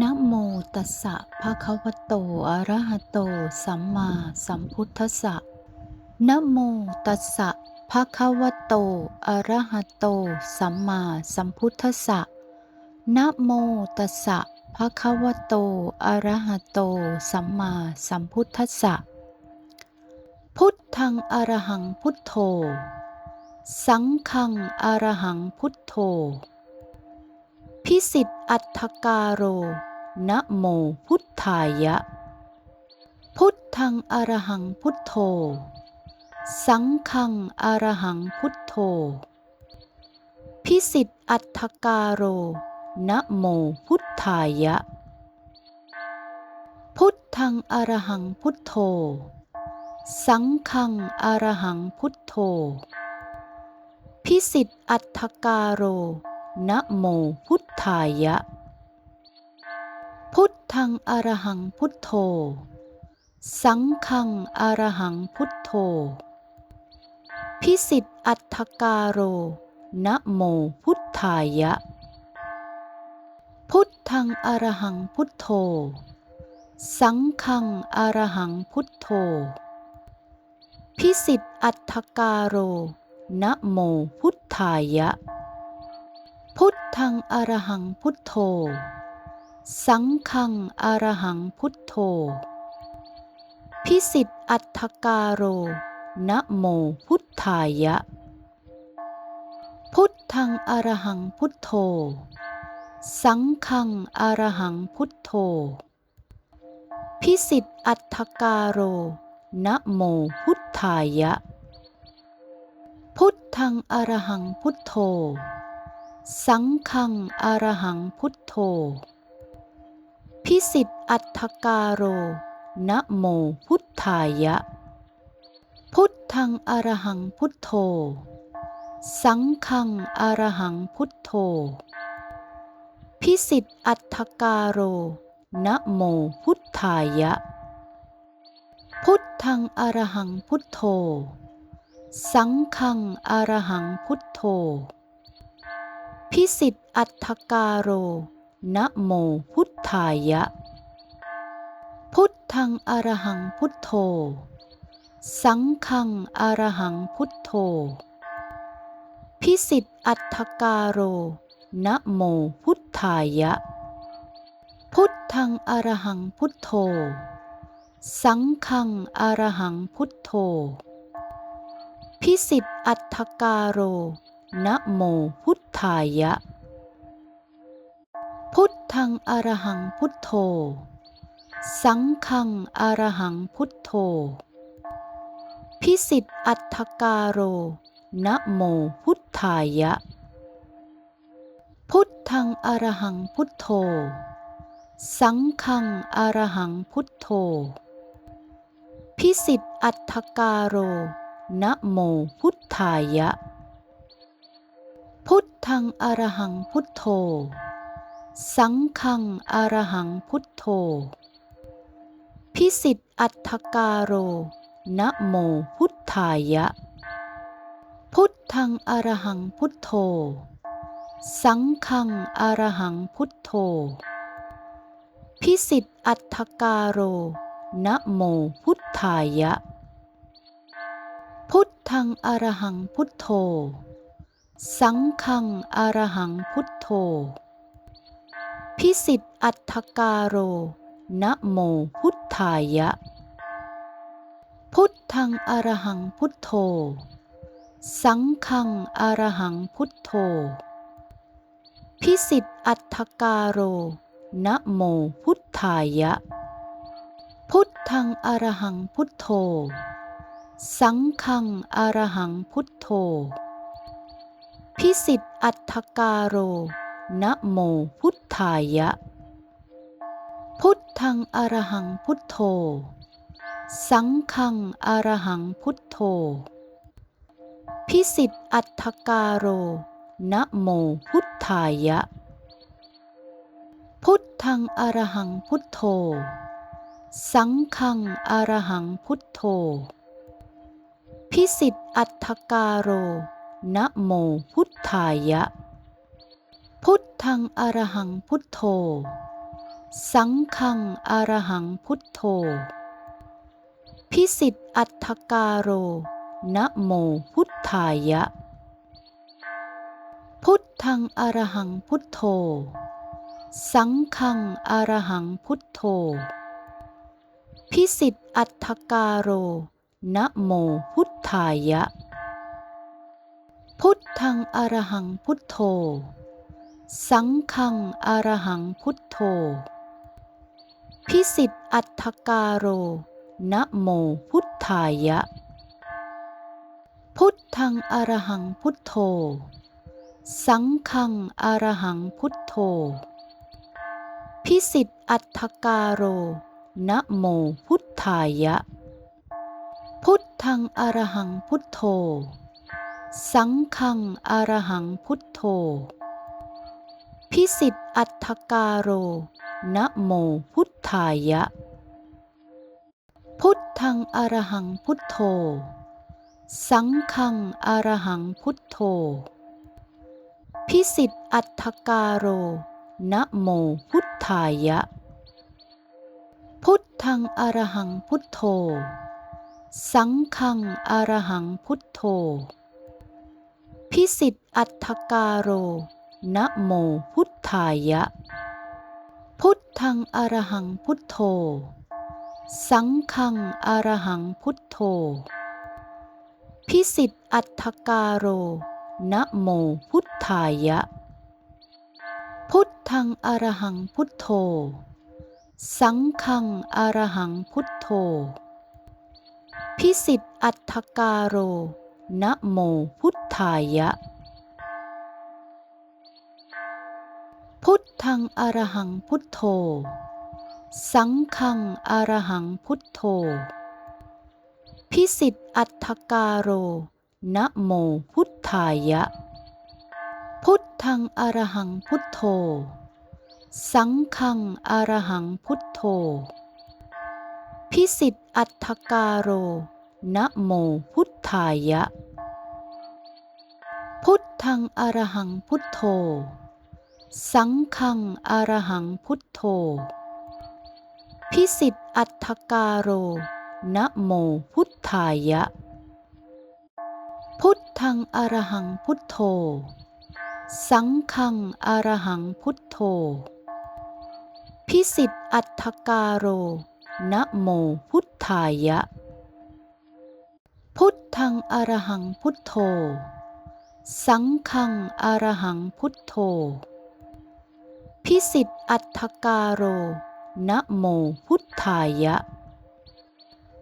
นะโมตัสสะภะคะวะโต อะระหะโต สัมมาสัมพุทธัสสะนะโมตัสสะภะคะวะโต อะระหะโต สัมมาสัมพุทธัสสะนะโมตัสสะภะคะวะโต อะระหะโต สัมมาสัมพุทธัสสะ พุทธังอะระหังพุทโธ สังฆังอรหังพุทโธ พิสิทธิอัตถการโร นะโมพุทธายะ พุทธังอรหังพุทโธ สังฆังอรหังพุทโธ พิสิทธิอัตถการโร นะโมพุทธายะ พุทธังอรหังพุทโธ สังฆังอรหังพุทโธ พิสิทธิ์อัตการโร นะโมพุทธายะ พุทธังอะระหังพุทโธ สังฆังอะระหังพุทโธ พิสิทธิ์อัตการโร นะโมพุทธายะ พุทธังอะระหังพุทโธ สังฆังอะระหังพุทโธ พิสิทธิ์อัตการโร นะโมพุทธายะ พุทธังอะระหังพุทโธ สังฆังอะระหังพุทโธ พิสิทธิอัตถการโรนะโมพุทธายะ พุทธังอะระหังพุทโธ สังฆังอะระหังพุทโธ พิสิทธิอัตถการโรนะโมพุทธายะ พุทธังอรหังพุทโธ สังฆังอรหังพุทโธ พิสิทธิอัตถการโรนะโมพุทธายะ พุทธังอรหังพุทโธ สังฆังอรหังพุทโธ พิสิทธิอัตถการโรนะโมพุทธายะ พุทธังอรหังพุทโธ สังฆังอรหังพุทโธ พิสิทธิอัตถการโรนะโมพุทธายะ พุทธังอรหังพุทโธ สังฆังอรหังพุทโธ พิสิทธิอัตถการโรนะโมพุทธายะ พุทธังอรหังพุทโธ สังฆังอรหังพุทโธ พิสิทธิ์อัตถการโร นะโมพุทธายะ พุทธังอะระหังพุทโธ สังฆังอะระหังพุทโธ พิสิทธิ์อัตถการโร นะโมพุทธายะ พุทธังอะระหังพุทโธ สังฆังอะระหังพุทโธ พิสิทธิ์อัตถการโร นะโมพุทธายะ พุทธังอะระหังพุทโธ สังฆังอะระหังพุทโธ พิสิทธิอัตถการโรนะโมพุทธายะ พุทธังอะระหังพุทโธ สังฆังอะระหังพุทโธ พิสิทธิอัตถการโรนะโมพุทธายะ ทธังอะระหังพุทโธ สังฆังอะระหังพุทโธ พิสิทธิอัตถการโรนะโมพุทธายะ พุทธังอะระหังพุทโธ สังฆังอะระหังพุทโธ พิสิทธิอัตถการโรนะโมพุทธายะ พุทธังอะระหังพุทโธ สังฆังอรหังพุทโธ พิสิทธิอัตถการโร นะโมพุทธายะ พุทธังอรหังพุทโธ สังฆังอรหังพุทโธ พิสิทธิอัตถการโร นะโมพุทธายะ พุทธังอรหังพุทโธ สังฆังอรหังพุทโธ พิสิทธิ์อัตถการโรนะโมพุทธายะพุทธังอรหังพุทโธพิสิทธิ์อัตถการะโมพุทธายะพุทธังอรหังพุทโธสังฆังอรหังพุทโธพิสิทธิ์อัตถการโร นะโมพุทธายะ พุทธังอรหังพุทโธ สังฆังอรหังพุทโธ พิสิทธิ์อัตถการโร นะโมพุทธายะ พุทธังอรหังพุทโธ สังฆังอรหังพุทโธ พิสิทธิอัตถการโรนะโมพุทธายะ พุทธังอรหังพุทโธ สังฆังอรหังพุทโธ พิสิทธิอัตถการโรนะโมพุทธายะ ธังอรหังพุทโธ สังฆังอรหังพุทโธ พิสิทธิอัตถการโร นะโมพุทธายะ พุทธังอรหังพุทโธ สังฆังอรหังพุทโธ พิสิทธิอัตถการโร นะโมพุทธายะ พุทธังอรหังพุทโธ สังฆังอรหังพุทโธ พิสิทธิอัตถการโรนะโมพุทธายะ พุทธังอรหังพุทโธ สังฆังอรหังพุทโธ พิสิทธิอัตถการโรนะโมพุทธายะ พุทธังอรหังพุทโธ สังฆังอรหังพุทโธ พิสิทธิ์อัตถการโร นะโมพุทธายะ พุทธังอรหังพุทโธ สังฆังอรหังพุทโธ พิสิทธิ์อัตถการโร นะโมพุทธายะ พุทธังอรหังพุทโธ สังฆังอรหังพุทโธ พิสิทธิ์อัตถการโร นะโมพุทธายะ พุทธังอรหังพุทโธ สังฆังอรหังพุทโธ พิสิทธิ์อัตถการโร นะโมพุทธายะ พุทธังอรหังพุทโธ สังฆังอรหังพุทโธ พิสิทธิ์อัตถการโร นะโมพุทธายะ พุทธังอรหังพุทโธ สังฆังอรหังพุทโธ พิสิทธิอัตถการโรนะโมพุทธายะ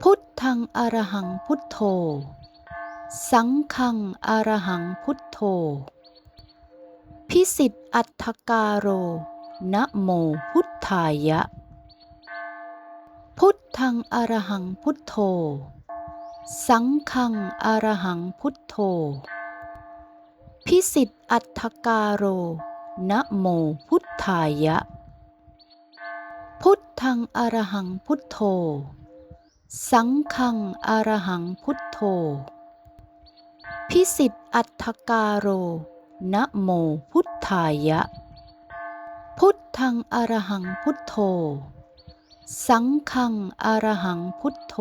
พุทธังอรหังพุทโธ สังฆังอรหังพุทโธ พิสิทธิอัตถการโรนะโมพุทธายะ พุทธังอรหังพุทโธ สังฆังอรหังพุทโธ พิสิทธิอัตถการโรนะโมพุทธายะ พุทธังอรหังพุทโธ สังฆังอรหังพุทโธ พิสิทธิอัตถการโรนะโมพุทธายะ พุทธังอรหังพุทโธ สังฆังอรหังพุทโธ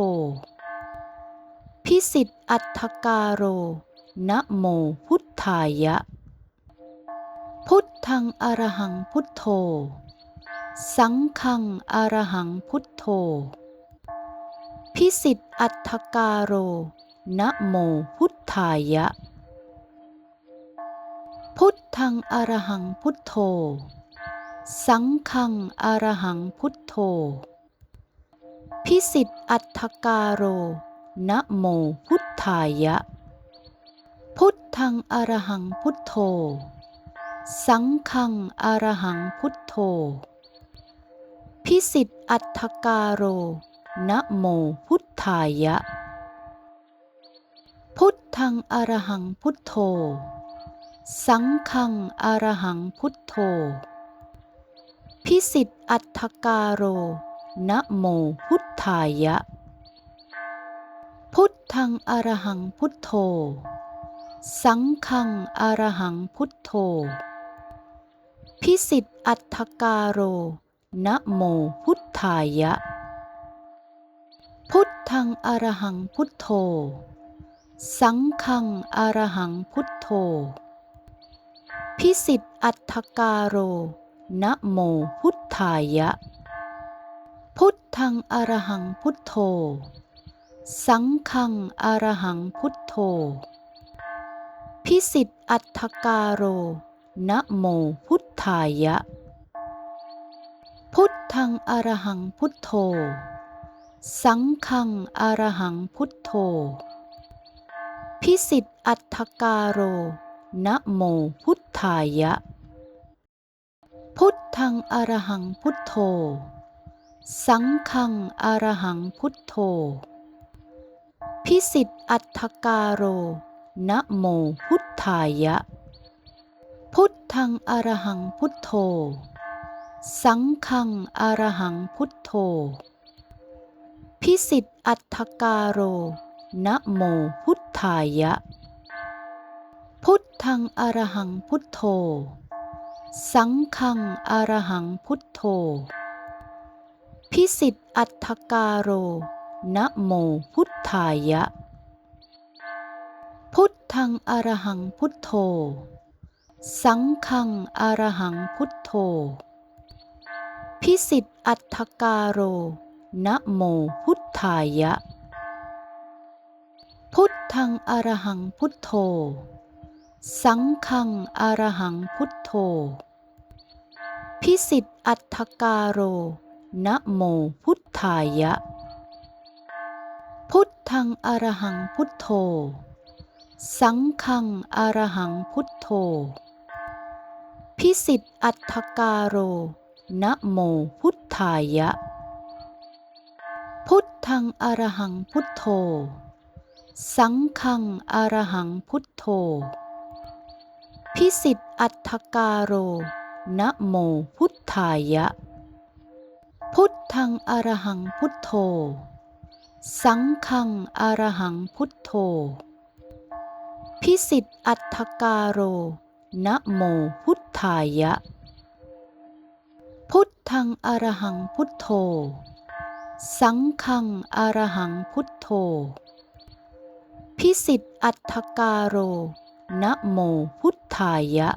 พิสิทธิอัตถการโรนะโมพุทธายะ พุทธังอรหังพุทโธ สังฆังอรหังพุทโธ พิสิทธิอัตถการโรนะโมพุทธายะ พุทธังอรหังพุทโธ สังฆังอรหังพุทโธ พิสิทธิ์อัตถการโร นะโมพุทธายะ พุทธังอรหังพุทโธ สังฆังอรหังพุทโธ พิสิทธิ์อัตถการโร นะโมพุทธายะ พุทธังอรหังพุทโธ สังฆังอรหังพุทโธ พิสิทธิ์อัตถการโร นะโมพุทธายะ พุทธังอรหังพุทโธ สังฆังอรหังพุทโธ พิสิทธิอัตถการโรนะโมพุทธายะ พุทธังอรหังพุทโธ สังฆังอรหังพุทโธ พิสิทธิอัตถการโรนะโมพุทธายะ พุทธังอรหังพุทโธ สังฆังอรหังพุทโธ พิสิทธิอัตถการโรนะโมพุทธายะ พุทธังอรหังพุทโธ สังฆังอรหังพุทโธ พิสิทธิอัตถการโรนะโมพุทธายะ พุทธังอรหังพุทโธ สังฆังอรหังพุทโธ พิสิทธิอัตถการโรนะโมพุทธายะ พุทธังอรหังพุทโธ สังฆังอรหังพุทโธ พิสิทธิอัตถการโรนะโมพุทธายะ พุทธังอรหังพุทโธ สังฆังอรหังพุทโธ พิสิทธิ์อัตการโร นะโมพุทธายะ พุทธังอรหังพุทโธ สังฆังอรหังพุทโธ พิสิทธิ์อัตการโร นะโมพุทธายะ พุทธังอรหังพุทโธ สังฆังอรหังพุทโธ พิสิทธิ์อัตการโร นะโมพุทธายะ พุทธังอรหังพุทโธ สังฆังอรหังพุทโธ พิสิทธิอัตถการโรนะโมพุทธายะ พุทธังอรหังพุทโธ สังฆังอรหังพุทโธ พิสิทธิอัตถการโรนะโมพุทธายะ ทธังอรหังพุทโธ สังฆังอรหังพุทโธ พิสิทธิอัตถการโร นะโมพุทธายะ พุทธังอรหังพุทโธ สังฆังอรหังพุทโธ พิสิทธิอัตถการโร นะโมพุทธายะ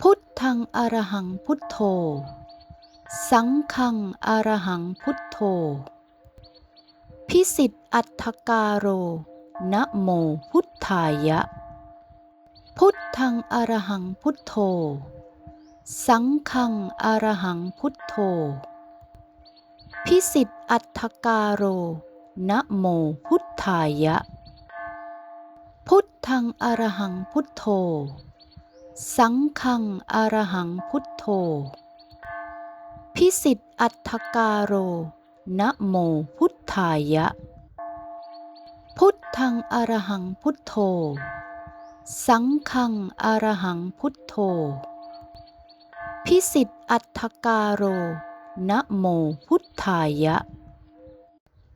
พุทธังอรหังพุทโธ สังฆังอรหังพุทโธ พิสิทธิอัตถการโร นะโมพุทธายะ พุทธังอรหังพุทโธ สังฆังอรหังพุทโธ พิสิทธิอัตถการโร นะโมพุทธายะ พุทธังอรหังพุทโธ สังฆังอรหังพุทโธ พิสิทธิ์อัตถการโร นะโมพุทธายะ พุทธังอรหังพุทโธ สังฆังอรหังพุทโธ พิสิทธิ์อัตถการโร นะโมพุทธายะ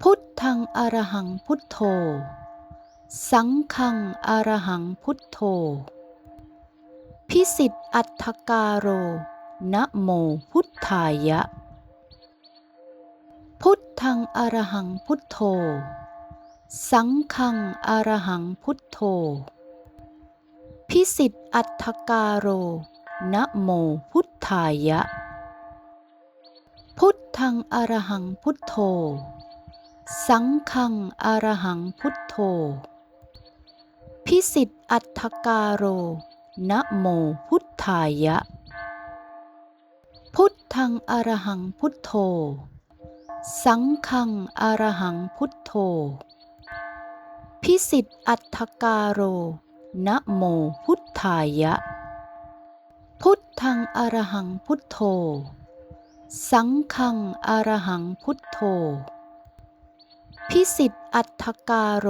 พุทธังอรหังพุทโธ สังฆังอรหังพุทโธ พิสิทธิ์อัตถการโร นะโมพุทธายะ พุทธังอรหังพุทโธ สังฆังอรหังพุทโธ พิสิทธิอัตถการโรนะโมพุทธายะ พุทธังอรหังพุทโธ สังฆังอรหังพุทโธ พิสิทธิอัตถการโรนะโมพุทธายะ พุทธังอรหังพุทโธ สังฆังอรหังพุทโธ พิสิทธิอัตถการโรนะโมพุทธายะ พุทธังอรหังพุทโธ สังฆังอรหังพุทโธ พิสิทธิอัตถการโร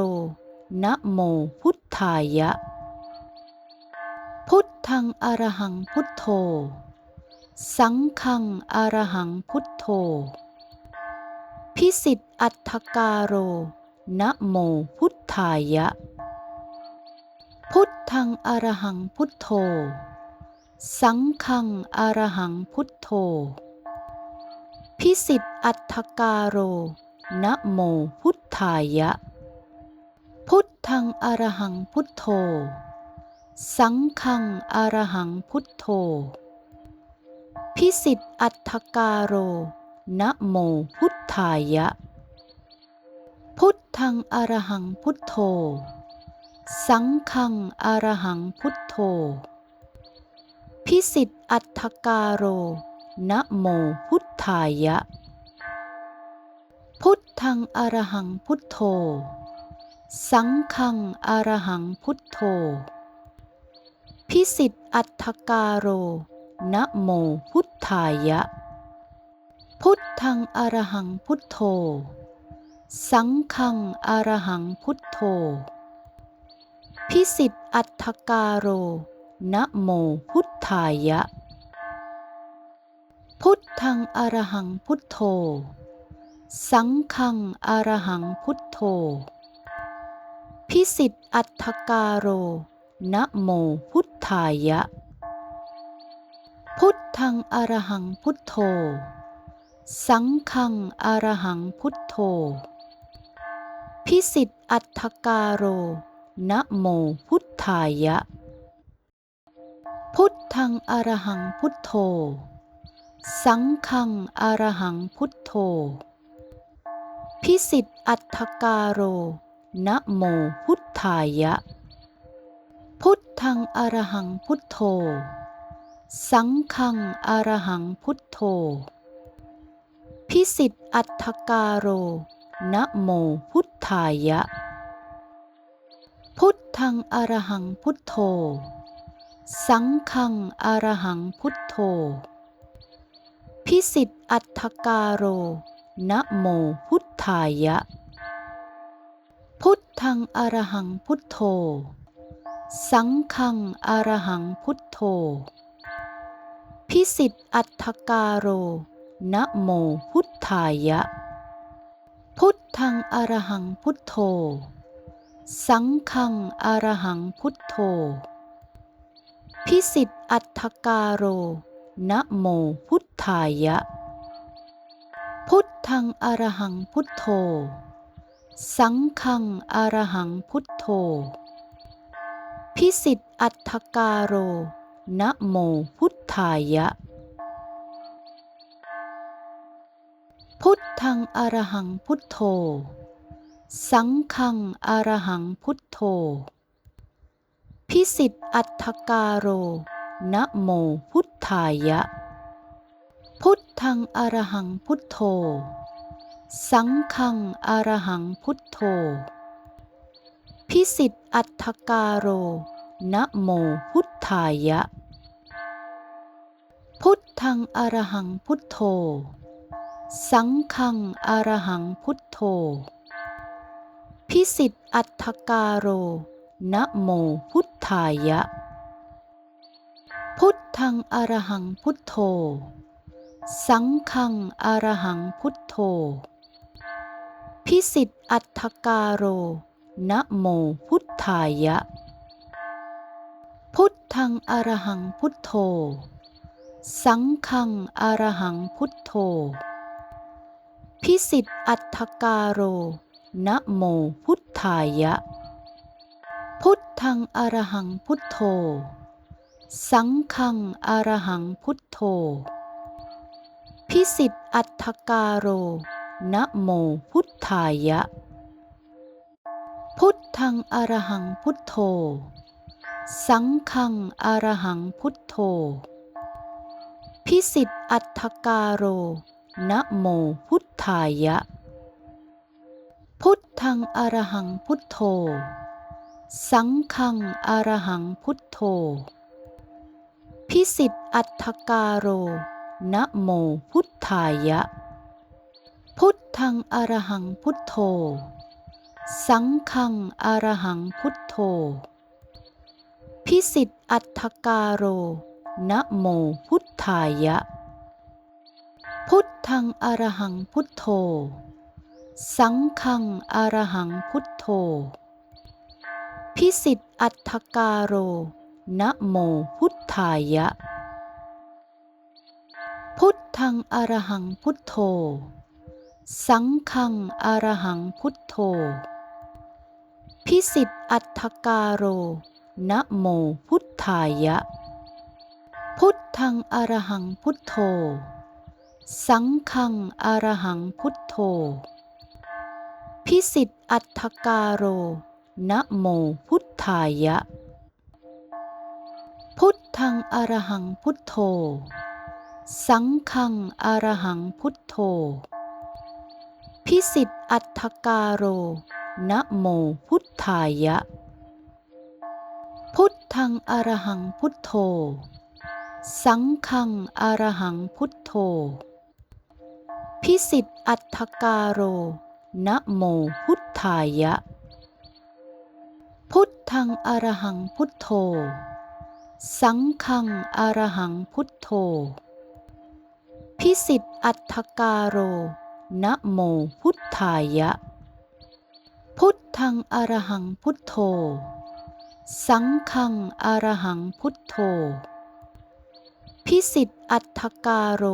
นะโมพุทธายะ พุทธังอรหังพุทโธ สังฆังอรหังพุทโธ พิสิทธิอัตถการโร นะโมพุทธายะ พุทธังอรหังพุทโธ สังฆังอรหังพุทโธ พิสิทธิอัตถการโร นะโมพุทธายะ พุทธังอรหังพุทโธ สังฆังอรหังพุทโธ พิสิทธิ์อัตถการโร นะโมพุทธายะ พุทธังอรหังพุทโธ สังฆังอรหังพุทโธ พิสิทธิ์อัตถการโร นะโมพุทธายะ พุทธังอรหังพุทโธ สังฆังอรหังพุทโธ พิสิทธิ์อัตถการโร นะโมพุทธายะ พุทธังอรหังพุทโธ สังฆังอรหังพุทโธ พิสิทธิอัตถการโรนะโมพุทธายะ พุทธังอรหังพุทโธ สังฆังอรหังพุทโธ พิสิทธิอัตถการโรนะโมพุทธายะ พุทธังอรหังพุทโธ สังฆังอรหังพุทโธ พิสิทธิอัตถการโรนะโมพุทธายะ พุทธังอรหังพุทโธ สังฆังอรหังพุทโธ พิสิทธิอัตถการโรนะโมพุทธายะ พุทธังอรหังพุทโธ สังฆังอรหังพุทโธ พิสิทธิอัตถการโร นะโมพุทธายะ พุทธังอรหังพุทโธ สังฆังอรหังพุทโธ พิสิทธิอัตถการโร นะโมพุทธายะ พุทธังอรหังพุทโธ สังฆังอรหังพุทโธ พิสิทธิ์อัตถการโร นะโมพุทธายะ พุทธังอรหังพุทโธ สังฆังอรหังพุทโธ พิสิทธิ์อัตถการโร นะโมพุทธายะ พุทธังอรหังพุทโธ สังฆังอรหังพุทโธ พิสิทธิ์อัตถการโร นะโมพุทธายะ พุทธังอรหังพุทโธ สังฆังอรหังพุทโธ พิสิทธอัตถการโรนะโมพุทธายะ พุทธังอรหังพุทโธ สังฆังอรหังพุทโธ พิสิทธอัตถการโร นะโมพุทธายะ พุทธังอรหังพุทโธ สังฆังอรหังพุทโธ พิสิทธิอัตถการโรนะโมพุทธายะ พุทธังอรหังพุทโธ สังฆังอรหังพุทโธ พิสิทธิอัตถการโรนะโมพุทธายะ พุทธังอรหังพุทโธ สังฆังอรหังพุทโธ พิสิทธิอัตถการโรนะโมพุทธายะ พุทธังอรหังพุทโธ สังฆังอรหังพุทโธ พิสิทธิอัตถการโรนะโมพุทธายะ พุทธังอรหังพุทโธ สังฆังอรหังพุทโธ พิสิทธิอัตถการโรนะโมพุทธายะ พุทธังอรหังพุทโธ สังฆังอรหังพุทโธ พิสิทธิอัตถการโรนะโมพุทธายะ พุทธังอรหังพุทโธ สังฆังอรหังพุทโธ พิสิทธิ์อัตถการโร นะโมพุทธายะ พุทธังอรหังพุทโธ สังฆังอรหังพุทโธ พิสิทธิ์อัตถการโร นะโมพุทธายะ พุทธังอรหังพุทโธ สังฆังอรหังพุทโธ พิสิทธิ์อัตถการโร นะโมพุทธายะ พุทธังอรหังพุทโธ สังฆังอรหังพุทโธ พิสิทธิอัตถการโรนะโมพุทธายะ พุทธังอรหังพุทโธ สังฆังอรหังพุทโธ พิสิทธิอัตถการโรนะโมพุทธายะ พุทธังอรหังพุทโธ สังฆังอรหังพุทโธ พิสิทธิอัตถการโร นะโมพุทธายะ พุทธังอรหังพุทโธ สังฆังอรหังพุทโธ พิสิทธิอัตถการโร นะโมพุทธายะ พุทธังอรหังพุทโธ สังฆังอรหังพุทโธ พิสิทธิอัตถการโร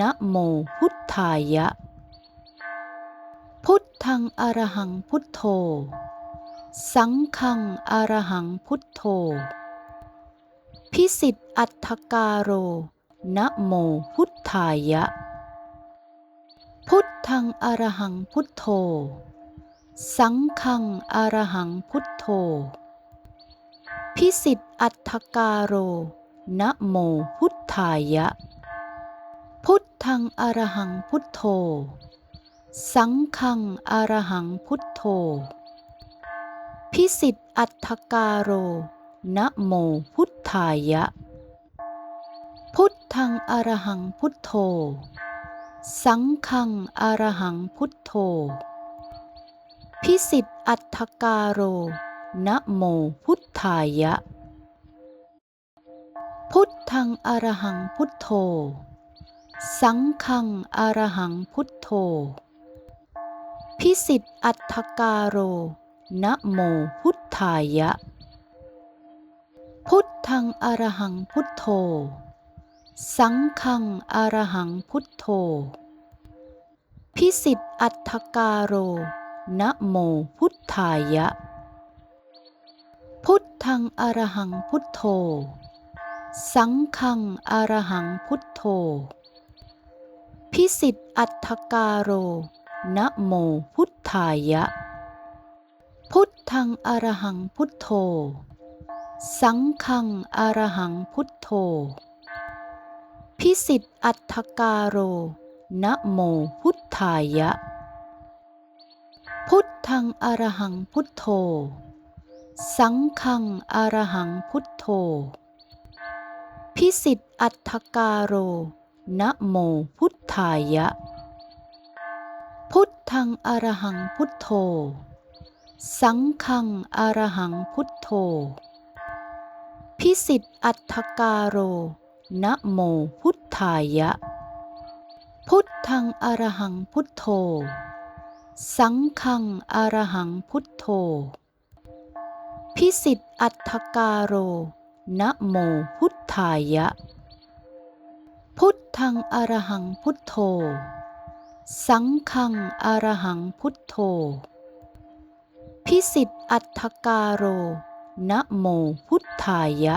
นะโมพุทธายะ พุทธังอรหังพุทโธ สังฆังอรหังพุทโธ พิสิทธิอัตถการโรนะโมพุทธายะ พุทธังอรหังพุทโธ สังฆังอรหังพุทโธ พิสิทธิ์อัตถการโร นะโมพุทธายะ พุทธังอรหังพุทโธ สังฆังอรหังพุทโธ พิสิทธิ์อัตถการโร นะโมพุทธายะ พุทธังอรหังพุทโธ สังฆังอรหังพุทโธ พิสิทธิ์อัตถการโร นะโมพุทธายะ พุทธังอรหังพุทโธ สังฆังอรหังพุทโธ พิสิทธอัตถการโรนะโมพุทธายะ พุทธังอรหังพุทโธ สังฆังอรหังพุทโธ พิสิทธอัตถการโรนะโมพุทธายะ ทธังอรหังพุทโธ สังฆังอรหังพุทโธ พิสิทธิอัตถการโรนะโมพุทธายะ พุทธังอรหังพุทโธ สังฆังอรหังพุทโธ พิสิทธิอัตถการโรนะโมพุทธายะ พุทธังอรหังพุทโธ สังฆังอรหังพุทโธ พิสิทธิอัตถการโร นะโมพุทธายะ พุทธังอรหังพุทโธ สังฆังอรหังพุทโธ พิสิทธิอัตถการโร นะโมพุทธายะ พุทธังอรหังพุทโธ สังฆังอรหังพุทโธ พิสิทธิ์อัฏฐกาโร นะโมพุทธายะ พุทธังอรหังพุทโธ สังฆังอรหังพุทโธ พิสิทธิ์อัฏฐกาโร นะโมพุทธายะ